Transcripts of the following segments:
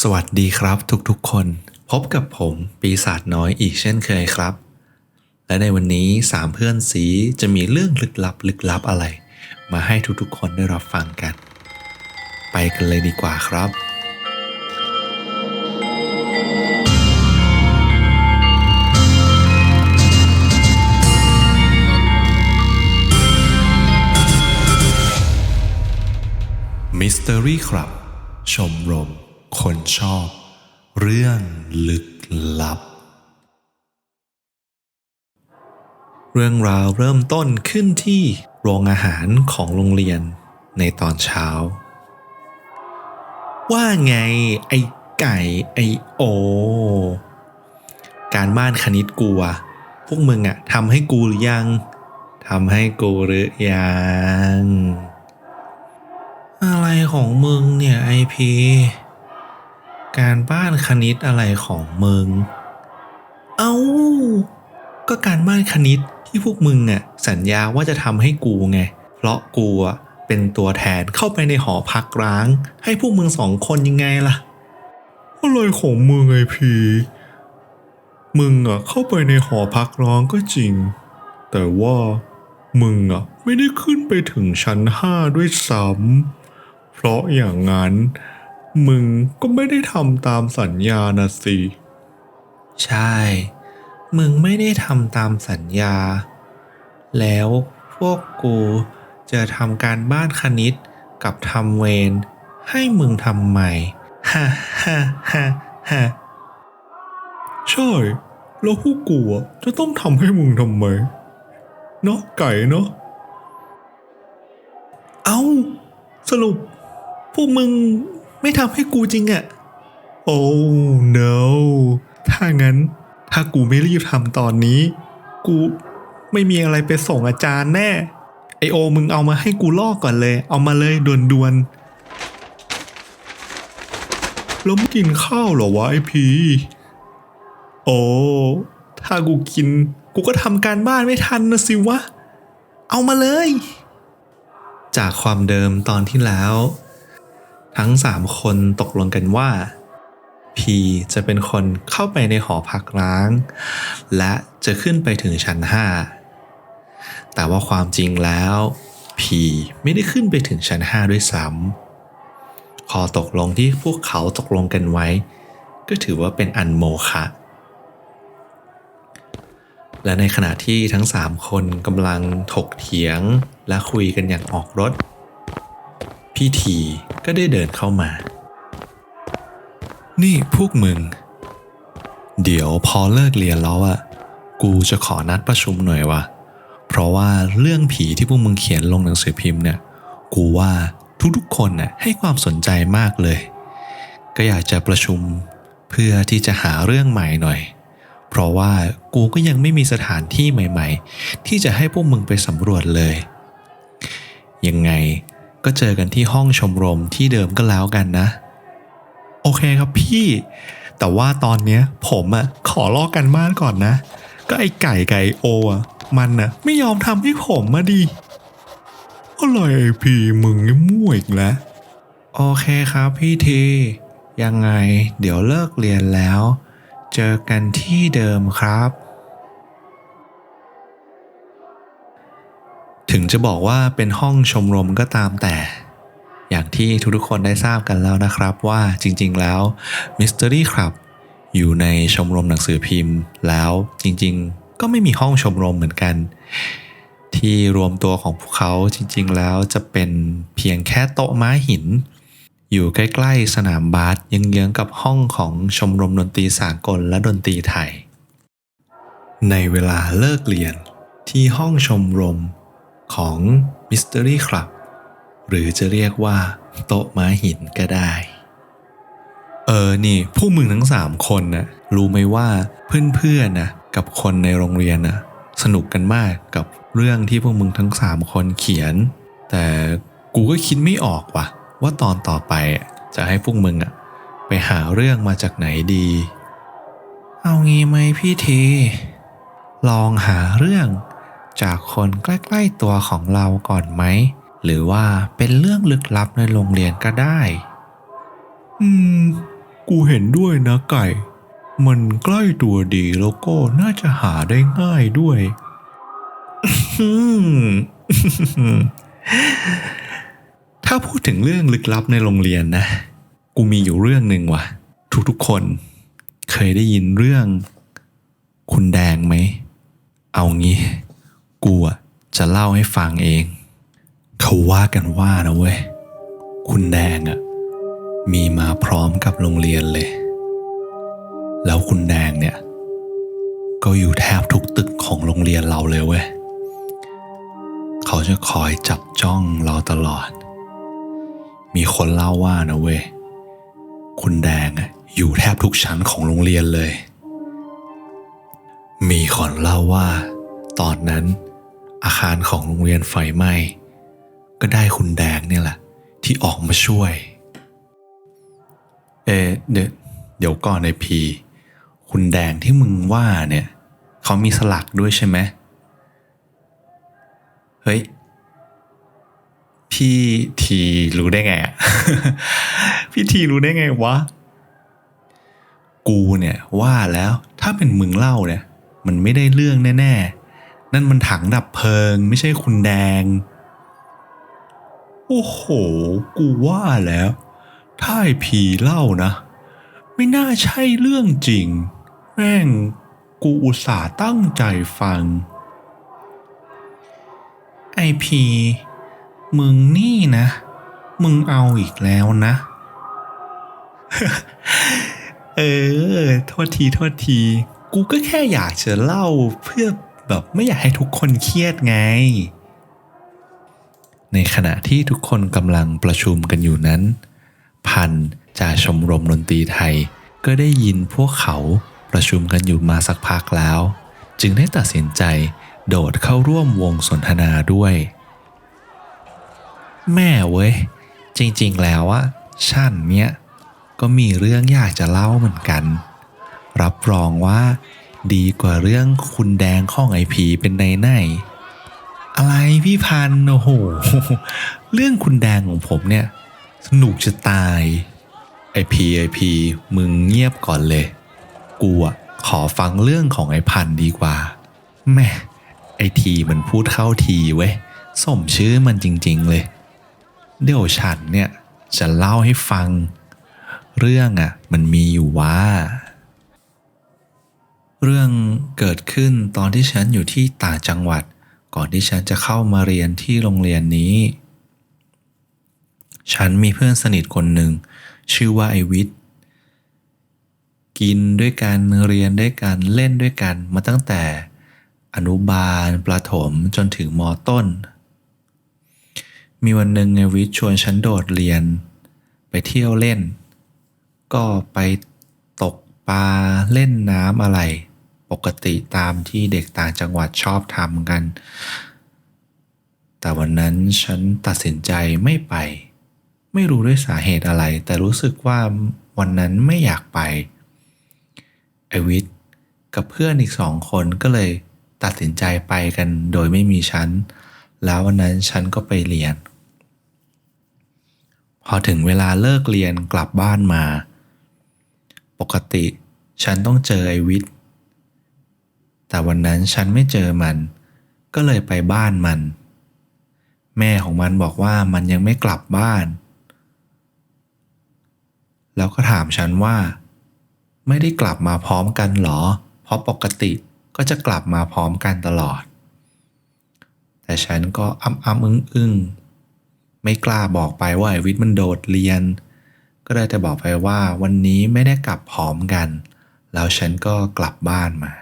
สวัสดีครับทุกๆคน พบกับผมปีศาจน้อยอีกเช่นเคยครับ และในวันนี้สามเพื่อนสีจะมีเรื่องลึกลับลึกลับอะไร มาให้ทุกๆคนได้รับฟังกัน ไปกันเลยดีกว่าครับมิส t ตอรี่ครับชมรม คนชอบ เรื่องลึกลับ เรื่องราวเริ่มต้นขึ้นที่โรงอาหารของโรงเรียนในตอนเช้า ว่าไงไอ้ไก่ไอ้โอ การบ้านคณิตกูอะพวกมึงอะทำให้กูหรือยังทำให้กูหรือยังอะไรของมึงเนี่ยไอพี การบ้านคณิตอะไรของมึง เอา้า ก็การบ้านคณิตที่พวกมึงอะสัญญาว่าจะทำให้กูไง เพราะกูอะเป็นตัวแทนเข้าไปในหอพักร้าง ให้พวกมึงสองคนยังไงล่ะอะไรของมึงไอพีมึงอะเข้าไปในหอพักร้างก็จริง แต่ว่ามึงอะไม่ได้ขึ้นไปถึงชั้นห้าด้วยซ้ำเพราะอย่างนั้น มึงก็ไม่ได้ทำตามสัญญานะสิ ใช่ มึงไม่ได้ทำตามสัญญา แล้วพวกกูจะทำการบ้านคณิตกับทำเวรให้มึงทำใหม่ ฮ่าฮ่าฮ่าฮ่าใช่ แล้วพวกกูจะต้องทำให้มึงทำไม เนาะไก่เนาะ เอาสรุปพวกมึง ไม่ทำให้กูจริงอะโอ้ no ถ้างั้น ถ้ากูไม่รีบทำตอนนี้ กูไม่มีอะไรไปส่งอาจารย์แน่ ไอโอ มึงเอามาให้กูลอกก่อนเลย เอามาเลยด่วนๆ แล้วไม่กินข้าวเหรอวะไอพีโอ้ ถ้ากูกิน กูก็ทำการบ้านไม่ทันนะสิวะ เอามาเลย จากความเดิมตอนที่แล้ว ทั้งสามคนตกลงกันว่า พีจะเป็นคนเข้าไปในหอพักร้าง และจะขึ้นไปถึงชั้นห้าแต่ว่าความจริงแล้วพีไม่ได้ขึ้นไปถึงชั้นห้าด้วยซ้ำข้อตกลงที่พวกเขาตกลงกันไว้ ก็ถือว่าเป็นอันโมฆะและในขณะที่ทั้งสามคนกำลังถกเถียงและคุยกันอย่างออกรถ พี่ที ก็ได้เดินเข้ามา นี่พวกมึง เดี๋ยวพอเลิกเรียนแล้วอะกูจะขอนัดประชุมหน่อยวะเพราะว่าเรื่องผีที่พวกมึงเขียนลงหนังสือพิมพ์เนี่ย กูว่าทุกๆคนน่ะให้ความสนใจมากเลย ก็อยากจะประชุมเพื่อที่จะหาเรื่องใหม่หน่อย เพราะว่ากูก็ยังไม่มีสถานที่ใหม่ ๆ ที่จะให้พวกมึงไปสำรวจเลย ยังไง ก็เจอกันที่ห้องชมรมที่เดิมก็แล้วกันนะ โอเคครับพี่ แต่ว่าตอนเนี้ยผมอะขอลอกกันบ้านก่อนนะ ก็ไอไก่ไก่โออะมันอะไม่ยอมทำให้ผมมาดิอะไรไอพี่มึงนี่มั่วอีกแล้วโอเคครับพี่ทียังไงเดี๋ยวเลิกเรียนแล้ว เจอกันที่เดิมครับ งจะบอกว่าเป็นห้องชมรมก็ตามแต่ อย่างที่ทุกๆคนได้ทราบกันแล้วนะครับว่าจริงๆแล้ว Mystery Club อยู่ในชมรมหนังสือพิมพ์ แล้วจริงๆ ก็ไม่มีห้องชมรมเหมือนกัน ที่รวมตัวของพวกเขาจริงๆ แล้วจะเป็นเพียงแค่โต๊ะม้าหิน อยู่ใกล้ๆ สนามบาสยังเยื้องกับห้องของชมรมดนตรีสากลและดนตรีไทย ในเวลาเลิกเรียนที่ห้องชมรม ของ Mystery Club หรือจะเรียกว่า โต๊ะม้าหินก็ได้ เออ นี่พวกมึงทั้งสามคนนะรู้ไหมว่าเพื่อนๆนะกับคนในโรงเรียนนะสนุกกันมากกับเรื่องที่พวกมึงทั้งสามคนเขียน แต่กูก็คิดไม่ออกว่ะ ว่าตอนต่อไปจะให้พวกมึงอะไปหาเรื่องมาจากไหนดี เอางี้ไหมพี่ทีลองหาเรื่อง จากคนใกล้ๆตัวของเราก่อนไหม หรือว่าเป็นเรื่องลึกลับในโรงเรียนก็ได้ อืม กูเห็นด้วยนะไก่ มันใกล้ตัวดีแล้วก็น่าจะหาได้ง่ายด้วย ถ้าพูดถึงเรื่องลึกลับในโรงเรียนนะ กูมีอยู่เรื่องหนึ่งว่ะ ทุกๆคนเคยได้ยินเรื่อง คุณแดงไหม เอางี้ กูอะจะเล่าให้ฟังเอง เขาว่ากันว่านะเว้ย คุณแดงอะมีมาพร้อมกับโรงเรียนเลย แล้วคุณแดงเนี่ย ก็อยู่แทบทุกตึกของโรงเรียนเราเลยเว้ย เขาจะคอยจับจ้องเราตลอด มีคนเล่าว่านะเว้ย คุณแดงอะอยู่แทบทุกชั้นของโรงเรียนเลย มีคนเล่าว่า ตอนนั้น อาคารของโรงเรียนไฟไหม้ก็ได้คุณแดงเนี่ยแหละ ที่ออกมาช่วย เอเดี๋ยวเดี๋ยวก่อนในพี คุณแดงที่มึงว่าเนี่ยเขามีสลักด้วยใช่ไหมเฮ้ย พี่ทีรู้ได้ไงอะพี่ทีรู้ได้ไงวะ กูเนี่ยว่าแล้วถ้าเป็นมึงเล่าเนี่ย มันไม่ได้เรื่องแน่ ๆ นั่นมันถังดับเพลิงไม่ใช่คุณแดง โอ้โห กูว่าแล้ว ถ้าไอพีเล่านะ ไม่น่าใช่เรื่องจริง แม่ง กูอุตส่าห์ตั้งใจฟัง ไอพี มึงนี่นะ มึงเอาอีกแล้วนะ เออ โทษที โทษที กูก็แค่อยากจะเล่าเพื่อ แบบไม่อยากให้ทุกคนเครียดไง ในขณะที่ทุกคนกำลังประชุมกันอยู่นั้น พันจากชมรมดนตรีไทย ก็ได้ยินพวกเขาประชุมกันอยู่มาสักพักแล้ว จึงได้ตัดสินใจโดดเข้าร่วมวงสนทนาด้วย แม่เว้ย จริงๆแล้วอะฉันเนี่ยก็มีเรื่องอยากจะเล่าเหมือนกัน รับรองว่า ดีกว่าเรื่องคุณแดงข้องไอพีเป็นในไหนอะไรพี่พันโอ้โห เรื่องคุณแดงของผมเนี่ย สนุกจะตาย ไอพีไอพีมึงเงียบก่อนเลย กูอะขอฟังเรื่องของไอพันดีกว่าแม่ไอทีมันพูดเข้าทีเว้ยสมชื่อมันจริง ๆ เลย เดี๋ยวฉันเนี่ยจะเล่าให้ฟัง เรื่องอะมันมีอยู่ว่า เรื่องเกิดขึ้นตอนที่ฉันอยู่ที่ต่างจังหวัด ก่อนที่ฉันจะเข้ามาเรียนที่โรงเรียนนี้ ฉันมีเพื่อนสนิทคนหนึ่ง ชื่อว่าไอวิทย์กินด้วยกันเรียนด้วยกันเล่นด้วยกันมาตั้งแต่อนุบาลประถมจนถึงมต้น มีวันหนึ่งไอวิทย์ชวนฉันโดดเรียน ไปเที่ยวเล่น ก็ไปตกปลาเล่นน้ำอะไร ปกติตามที่เด็กต่างจังหวัดชอบทำกัน แต่วันนั้นฉันตัดสินใจไม่ไป ไม่รู้ด้วยสาเหตุอะไร แต่รู้สึกว่าวันนั้นไม่อยากไป ไอวิทกับเพื่อนอีกสองคนก็เลยตัดสินใจไปกันโดยไม่มีฉัน แล้ววันนั้นฉันก็ไปเรียน พอถึงเวลาเลิกเรียนกลับบ้านมา ปกติฉันต้องเจอไอวิท แต่วันนั้นฉันไม่เจอมัน ก็เลยไปบ้านมัน แม่ของมันบอกว่ามันยังไม่กลับบ้าน แล้วก็ถามฉันว่า ไม่ได้กลับมาพร้อมกันหรอ เพราะปกติก็จะกลับมาพร้อมกันตลอด แต่ฉันก็อ้ำอ้ำอึ้งอึ้งไม่กล้าบอกไปว่าไอวิทย์มันโดดเรียน ก็ได้แต่บอกไปว่าวันนี้ไม่ได้กลับพร้อมกัน แล้วฉันก็กลับบ้านมา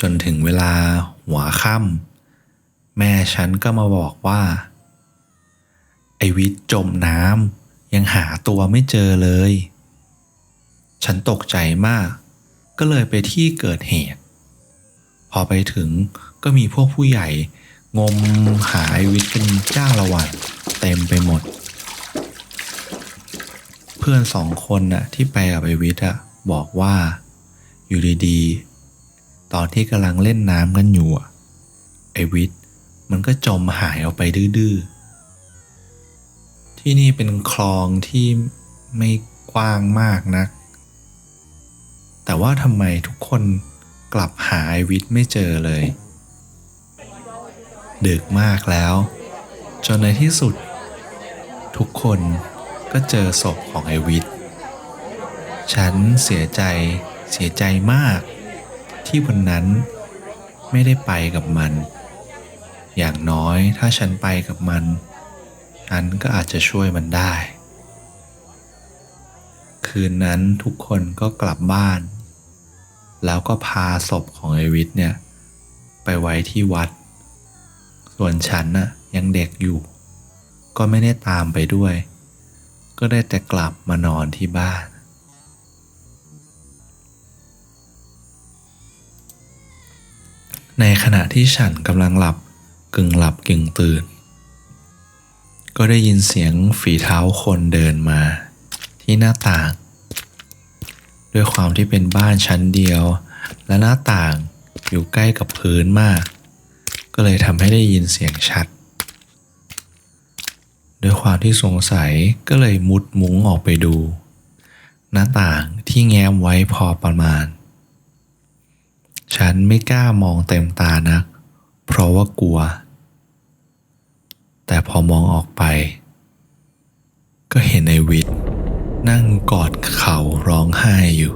จนถึงเวลาหัวค่ำแม่ฉันก็มาบอกว่า ไอวิทย์จมน้ำยังหาตัวไม่เจอเลย ฉันตกใจมาก ก็เลยไปที่เกิดเหตุ พอไปถึงก็มีพวกผู้ใหญ่ งมหาไอวิทย์กันจ้าละวันเต็มไปหมด เพื่อนสองคนน่ะที่ไปกับไอวิทย์อะบอกว่าอยู่ดีๆ ตอนที่กำลังเล่นน้ำกันอยู่ไอวิทย์มันก็จมหายออกไปดื้อที่นี่เป็นคลองที่ไม่กว้างมากนัก แต่ว่าทำไมทุกคนกลับหาไอวิทย์ไม่เจอเลย ดึกมากแล้ว จนในที่สุด ทุกคนก็เจอศพของไอวิทย์ฉันเสียใจเสียใจมาก ที่วันนั้นไม่ได้ไปกับมัน อย่างน้อยถ้าฉันไปกับมัน ฉันก็อาจจะช่วยมันได้ คืนนั้นทุกคนก็กลับบ้าน แล้วก็พาศพของไอวิทเนี่ย ไปไว้ที่วัด ส่วนฉันน่ะยังเด็กอยู่ ก็ไม่ได้ตามไปด้วย ก็ได้แต่กลับมานอนที่บ้าน ในขณะที่ฉันกำลังหลับกึ่งหลับกึ่งตื่น ก็ได้ยินเสียงฝีเท้าคนเดินมา ที่หน้าต่าง ด้วยความที่เป็นบ้านชั้นเดียว และหน้าต่างอยู่ใกล้กับพื้นมาก ก็เลยทำให้ได้ยินเสียงชัด ด้วยความที่สงสัยก็เลยมุดมุ้งออกไปดู หน้าต่างที่แง้มไว้พอประมาณ ฉันไม่กล้ามองเต็มตานัก เพราะว่ากลัว แต่พอมองออกไป ก็เห็นไอวิทนั่งกอดเข่าร้องไห้อยู่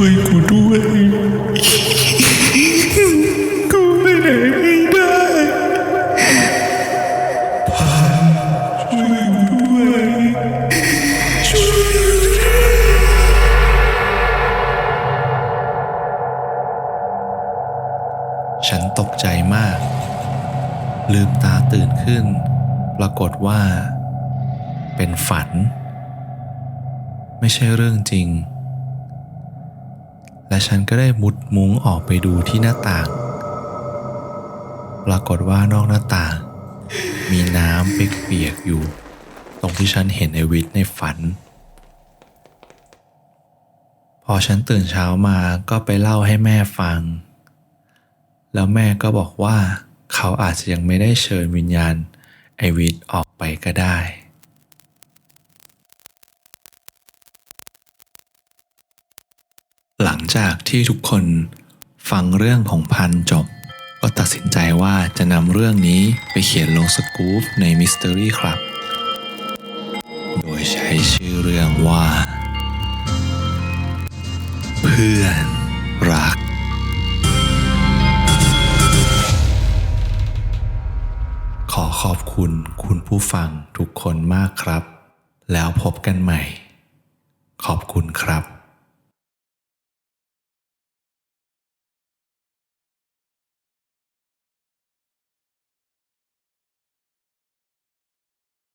ช่วยกูด้วยกูไม่ไหนไม่ได้พานช่วยกูด้วยช่วยฉันตกใจมาก ลืมตาตื่นขึ้น ปรากฏว่า เป็นฝัน ไม่ใช่เรื่องจริง และฉันก็ได้มุดมุ้งออกไปดูที่หน้าต่าง ปรากฏว่านอกหน้าต่าง มีน้ำเปียกๆอยู่ ตรงที่ฉันเห็นไอวิทในฝัน พอฉันตื่นเช้ามาก็ไปเล่าให้แม่ฟัง แล้วแม่ก็บอกว่า เขาอาจจะยังไม่ได้เชิญวิญญาณไอวิทออกไปก็ได้ หลัง จากที่ทุกคนฟังเรื่องของพันจบ ก็ตัดสินใจว่าจะนำเรื่องนี้ไปเขียนลงสกู๊ปใน Mystery Club โดยใช้ชื่อเรื่องว่า เพื่อนรัก ขอขอบคุณคุณผู้ฟังทุกคนมากครับ แล้วพบกันใหม่ ขอบคุณครับ